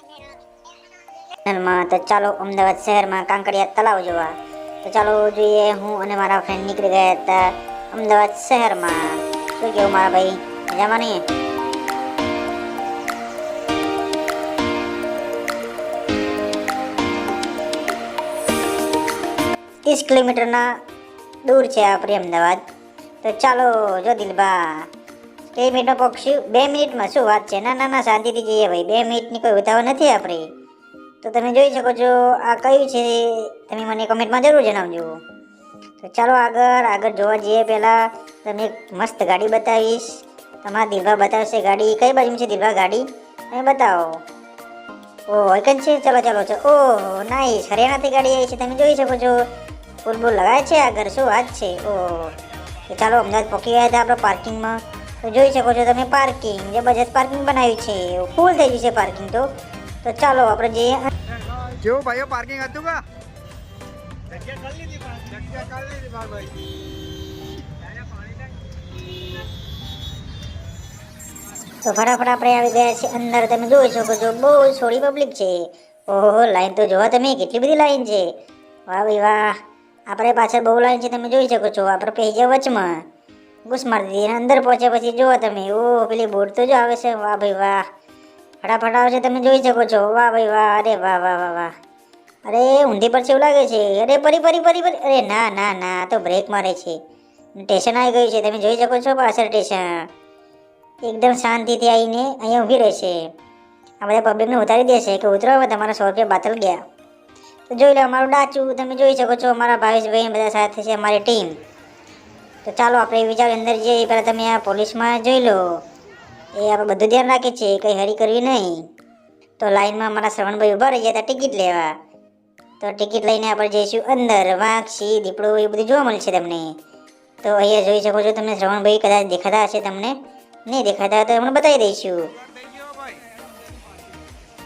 ચેનલમાં તો ચાલો અમદાવાદ શહેરમાં કાંકરિયા તળાવ જોવા. તો ચાલો જોઈએ હું અને મારા ફ્રેન્ડ નીકળી ગયા હતા અમદાવાદ શહેરમાં. શું કેવું મારા ભાઈ? મજામાં નહીં ત્રીસ કિલોમીટરના દૂર છે આપણે અમદાવાદ. તો ચાલો જો દિલબા બે મિનિટનો પક્ષી બે મિનિટમાં શું વાત છે? ના ના ના શાંતિથી જઈએ ભાઈ. બે મિનિટની કોઈ ઉતાવળ નથી આપણી. તો તમે જોઈ શકો છો, આ કયું છે તમે મને કમેન્ટમાં જરૂર જણાવજો. તો ચાલો આગળ આગળ જોવા જઈએ પહેલાં. તમને એક મસ્ત ગાડી બતાવીશ. તમારા દિલભા બતાવશે ગાડી. કઈ બાજુ છે દિલભા ગાડી? તમે બતાવો. ઓ એકન છે? ચાલો ચાલો ચાલો. ઓહો નાઈસ હરિયાણાથી ગાડી આવી છે. તમે જોઈ શકો છો. ફૂલ બુલ લગાવે છે આગળ. શું વાત છે? ઓ ચાલો, અમદાવાદ પહોંચી ગયા હતા આપણે પાર્કિંગમાં. તો જોઈ શકો છો તમે પાર્કિંગ જે જબરજસ્ત પાર્કિંગ બનાવ્યું છે ફૂલ થઈ ગયું છે પાર્કિંગ તો. તો ચાલો આપણે જઈએ કેવું ભાઈઓ પાર્કિંગ હતું કા? જગ્યા કરી લીધી ભાઈ. તો ફટાફટ આપણે આવી ગયા છીએ અંદર. તમે જોઈ શકો છો બહુ થોડી પબ્લિક છે. ઓહો લાઈન તો જોવા તમે કેટલી બધી લાઈન છે. વાહ ભાઈ વાહ. આપણે પાછળ બહુ લાઈન છે તમે જોઈ શકો છો. આપણે પહેરી વચમાં. ઘૂસ મારી અંદર પહોંચ્યા પછી જુઓ તમે, ઓ, પેલી બોટ તો જો આવે છે. વાહ ભાઈ વાહ. ફટાફટ આવે છે, તમે જોઈ શકો છો. વાહ ભાઈ વાહ. અરે વાહ વાહ વાહ વાહ. અરે, ઊંધી પર એવું લાગે છે. અરે, પરી પરી પરી પરી. અરે, ના ના ના તો બ્રેક મારે છે. સ્ટેશન આવી ગયું છે, તમે જોઈ શકો છો પાછળ સ્ટેશન એકદમ શાંતિથી આવીને અહીંયા ઊભી રહેશે આ બધા પબ્લિકને ઉતારી દેશે કે ઉતરો હવે, તમારા સો રૂપિયા બાતલ ગયા. તો જોઈ લો, અમારું ડાચું, તમે જોઈ શકો છો, અમારા ભાવેશભાઈ બધા સાથે છે, અમારી ટીમ તો ચાલો, આપણે વિચાર અંદર જઈએ. પહેલાં તમે આ પોલીસમાં જોઈ લો. એ આપણે બધું ધ્યાન રાખીએ છીએ કંઈ હરી કરવી નહીં. તો લાઈનમાં અમારા શ્રવણભાઈ ઊભા રહી જતા ટિકિટ લેવા. તો ટિકિટ લઈને આપણે જઈશું અંદર. વાંક સી દીપડો, એ બધું જોવા મળશે તમને. તો અહીંયા જોઈ શકો છો તમને શ્રવણભાઈ કદાચ દેખાતા હશે તમને. નહીં દેખાતા તો એમને બતાવી દઈશું. ગયો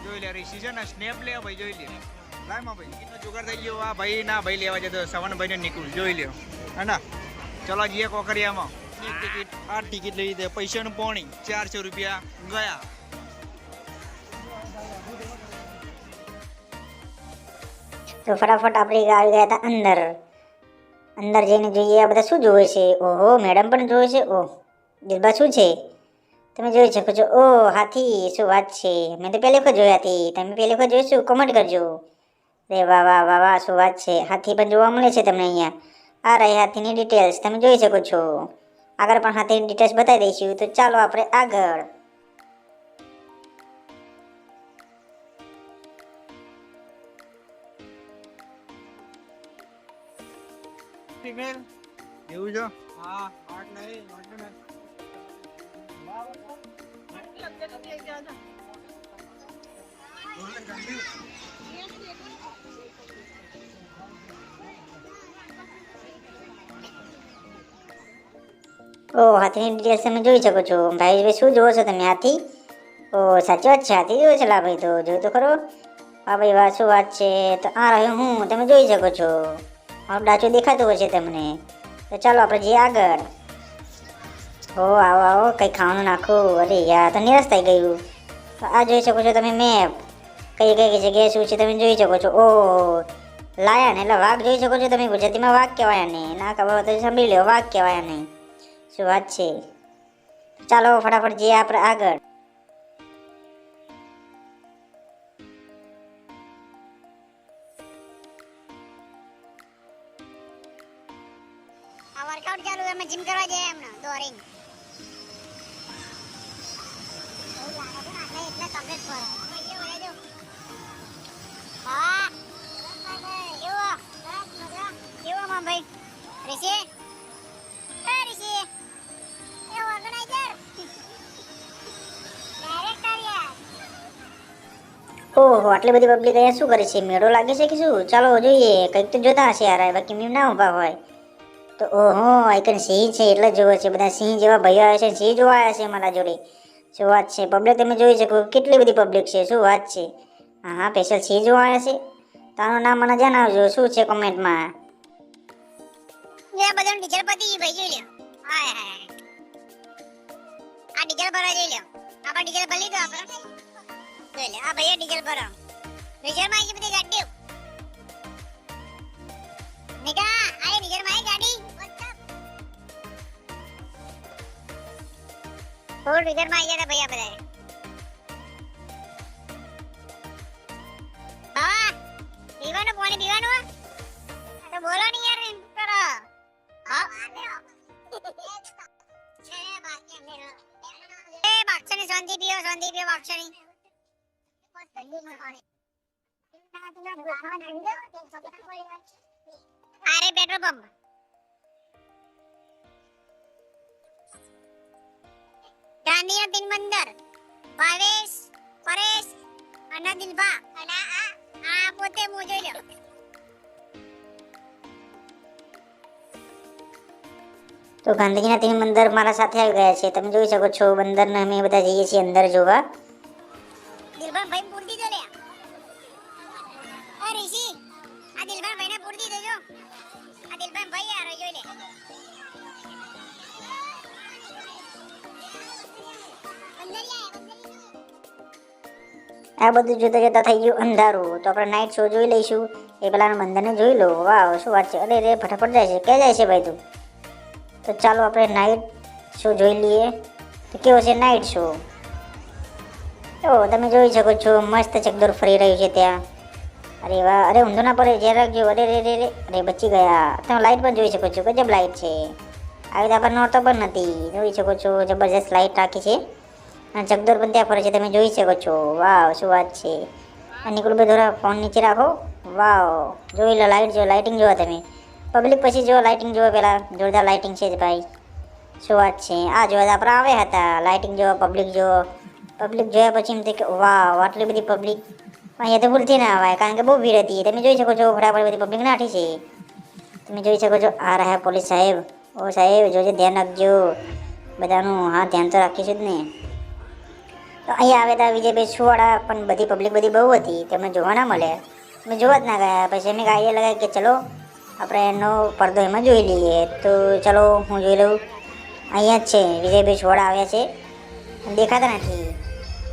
જોઈ લે, ઋષિ ને, સ્નેપ લે, ભાઈ, જોઈ લે. લાઈમાં ભાઈ ટિકિટનો જુગાર થઈ ગયો આ ભાઈ ના ભાઈ લેવા જતો સવન ભાઈને નીકળું જોઈ લ્યો હે ને ચલો જઈએ કોકરિયામાં એક ટિકિટ આ ટિકિટ લઈ દે પૈસાનું પોણી ચારસો રૂપિયા ગયા તો ફટાફટ આપણે આવી ગયા હતા અંદર અંદર જઈને જોઈએ આ બધા શું જોવે છે ઓહો મેડમ પણ જોવે છે ઓહ દિલબા શું છે તમે જોઈ શકો છો ઓ હાથી શું વાત છે મેં તો પહેલી વખત જોયા હતી તમે પહેલી વખત જોઈશું કમેન્ટ કરજો રે વાહ વાહ વાહ વાહ શું વાત છે હાથી પણ જોવા મળે છે તમને અહીંયા આ રહી હાથીની ડિટેલ્સ તમે જોઈ શકો છો. આગળ પણ હાથીની ડિટેલ્સ બતાવી દઈશું. તો ચાલો આપણે આગળ. ફિમેલ એવું છે? હા આઠ નહીં ઓ હાથીની ડિટેલ્સ તમે જોઈ શકો છો. ભાઈ ભાઈ, શું જોવો છો તમે હાથી ઓ, સાચી વાત છે હાથી જોયો છે? લા ભાઈ, તો જોયું તો ખરો. હા, ભાઈ, વાહ, શું વાત છે? તો આ રહ્યો હું, તમે જોઈ શકો છો. મારું ડાચું દેખાતું છે તમને. તો ચાલો આપણે જઈએ આગળ. ઓ, આવો આવો, કંઈ ખાવાનું નાખું. અરે યાર, તો નિરાશ થઈ ગયું તો આ જોઈ શકો છો તમે મેપ. કઈ કઈ જગ્યાએ શું છે તમે જોઈ શકો છો. ઓ લાયન એટલે વાઘ જોઈ શકો છો તમે. ગુજરાતીમાં વાઘ કહેવાય ને ના ખબર તો સાંભળી લો, વાઘ કહેવાય ને શું વાત છે. ચાલો ફટાફટ જઈએ આપણે આગળ. આ વર્કઆઉટ ચાલુ અમે જીમ કરવા જઈએ હમણાં દોરીને. એટલે કમ્પ્લીટ કરો ઓહો, આટલી બધી પબ્લિક અહીંયા શું કરે છે? મેળો લાગે છે કે શું? ચાલો જોઈએ, કંઈક તો જોતા હશે યાર બાકી મેં ના ઊભા હોય. તો ઓહો આઈકન સિંહ છે, એટલે જોવે છે, બધા સિંહ જેવા ભાઈઓ આવ્યા છે, સિંહ જોવા આવ્યા છે મારા જોડે. શું વાત છે? પબ્લિક તમે જોઈ શકો, કેટલી બધી પબ્લિક છે, શું વાત છે? હા હા સ્પેશિયલ સિંહ જોવા આવ્યા છે. તારું નામ મને જણાવજો, શું છે કોમેન્ટમાં એ બધાનું ડીઝલ પતી ભાઈ હાય હાય આ આપણે ડીઝલ ભરી દો, આપણે. લે આ ભાઈએ ડીઝલ ભરો. ડીઝલમાં આવી બધી ગાડી નિકા, આ ડીઝલમાં ગાડી. ફૂલ ડીઝલમાં આવી ગયા ભૈયા બધા તો બોલો નહીં યાર એમ કરો હા અરે પેટ્રોલ પંપ ગાંધીના તીન બંદર ભાવેશ પરેશ અને દિલભા અને આ આ પોતે હું જોઈ લો તો ગાંધીજીના તીન બંદર મારા સાથે આવી ગયા છે તમે જોઈ શકો છો બંદરને અમે બધા જઈએ છીએ અંદર જોવા આ બધું જોતા જોતા થઈ ગયું અંધારું. તો આપણે નાઇટ શો જોઈ લઈશું. એ પેલાના બંદરને જોઈ લો. વાહ શું વાત છે? અરે રે ફટાફટ જાય છે. ક્યાં જાય છે ભાઈ તું? તો ચાલો આપણે નાઇટ શો જોઈ લઈએ. તો કેવો છે નાઇટ શો તો તમે જોઈ શકો છો. મસ્ત ચકદોર ફરી રહ્યું છે ત્યાં. અરે વાહ અરે ઊંધો ના પડે જ્યાં રાખજો. અરે રે રે રે. અરે બચી ગયા. તમે લાઇટ પણ જોઈ શકો છો. ગજબ લાઇટ છે. આવી તો આપણે નોરતો પણ નથી. જોઈ શકો છો. જબરજસ્ત લાઇટ રાખી છે. પણ ત્યાં ફરે છે, તમે જોઈ શકો છો. વાવ, શું વાત છે. અને નિકુલભાઈ થોડા ફોન નીચે રાખો. વાવ, જોઈ લો લાઇટ જો લાઇટિંગ જોવા તમે. પબ્લિક પછી જો લાઇટિંગ જોવા પહેલાં. જોરદાર લાઇટિંગ છે જ ભાઈ. શું વાત છે. આ જોવા આપણે આવ્યા હતા. લાઇટિંગ જોવા પબ્લિક જોવો. પબ્લિક જોયા પછી એમ કે, વાવ, આટલી બધી પબ્લિક અહીંયા તો ભૂલથી ના આવાય કારણ કે બહુ ભીડ હતી. તમે જોઈ શકો છો, ફટાફટ બધી પબ્લિક નાઠી છે. તમે જોઈ શકો છો, આ રહ્યા પોલીસ સાહેબ. ઓ સાહેબ, જોજે ધ્યાન રાખજો. બધાનું હા, ધ્યાન તો રાખીશું જ ને. તો અહીંયા આવે ત્યાં વિજયભાઈ સુવાળા પણ બધી પબ્લિક બધી બહુ હતી, તેમને જોવા ના મળે. મેં જોવા જ ના ગયા. પછી એમને આઈડિયા લગાવી કે ચલો, આપણે એનો પડદો એમાં જોઈ લઈએ. તો ચલો, હું જોઈ લઉં. અહીંયા જ છે, વિજયભાઈ સુવાળા આવ્યા છે. દેખાતા નથી.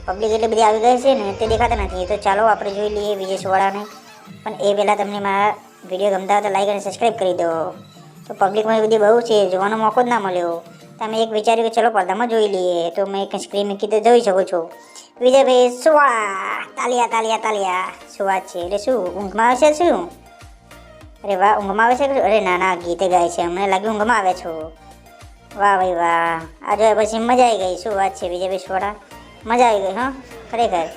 પબ્લિક એટલી બધી આવી ગઈ છે ને, તે દેખાતા નથી. તો ચાલો, આપણે જોઈ લઈએ વિજય સુવાળાને પણ એ પહેલાં તમને મારા વીડિયો ગમતા હોય તો લાઈક અને સબસ્ક્રાઈબ કરી દો. તો પબ્લિકમાં બધી બહુ છે, જોવાનો મોકો જ ના મળ્યો. તમે એક વિચાર્યું કે ચલો પડદામાં જોઈ લઈએ, તો મેં એક સ્ક્રીન તો જોઈ શકો છો. વિજયભાઈ સુવા તાલિયા તાલિયા તાલિયા. શું વાત છે? એટલે શું, ઊંઘમાં આવે છે શું? અરે વાહ, ઊંઘમાં આવે છે અરે ના ના, ગીતે ગાય છે. અમને લાગ્યું ઊંઘમાં આવે છો. વાહ ભાઈ વાહ. આ જોયા પછી મજા આવી ગઈ. શું વાત છે, વિજયભાઈ સોડા મજા આવી ગઈ, હા? ખરેખર.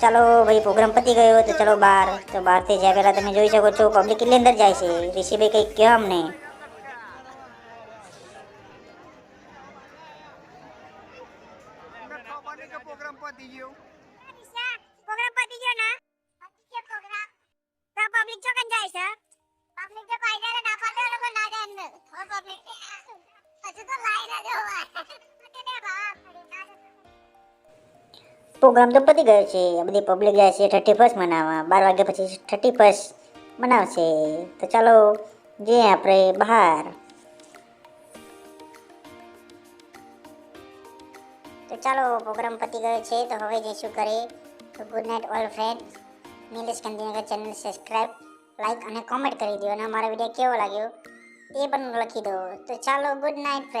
ચાલો ભાઈ, પ્રોગ્રામ પતી ગયો તો ચલો બહાર તો બહારથી જ્યાં પહેલાં તમે જોઈ શકો છો પબ્લિક કેટલી અંદર જાય છે. ઋષિભાઈ કંઈક કહો અમને? પબ્લિક ચોકન જાય છે પબ્લિક તો પાયદા ના પાડે જ પ્રોગ્રામ તો પતી ગયો છે. બધી પબ્લિક જાય છે થર્ટી ફર્સ્ટ મનાવવા. બાર વાગ્યા પછી થર્ટી ફર્સ્ટ મનાવશે. તો ચાલો, જઈએ આપણે બહાર. તો ચાલો પ્રોગ્રામ પતી ગયો છે. તો હવે જઈશું કરે તો good night all friend Nilesh Gandhinagar channel subscribe like અને કોમેન્ટ કરી દો અને અમારો વીડિયો કેવો લાગ્યો એ પણ લખી દો તો ચાલો ગુડ નાઇટ ફ્રેન્ડ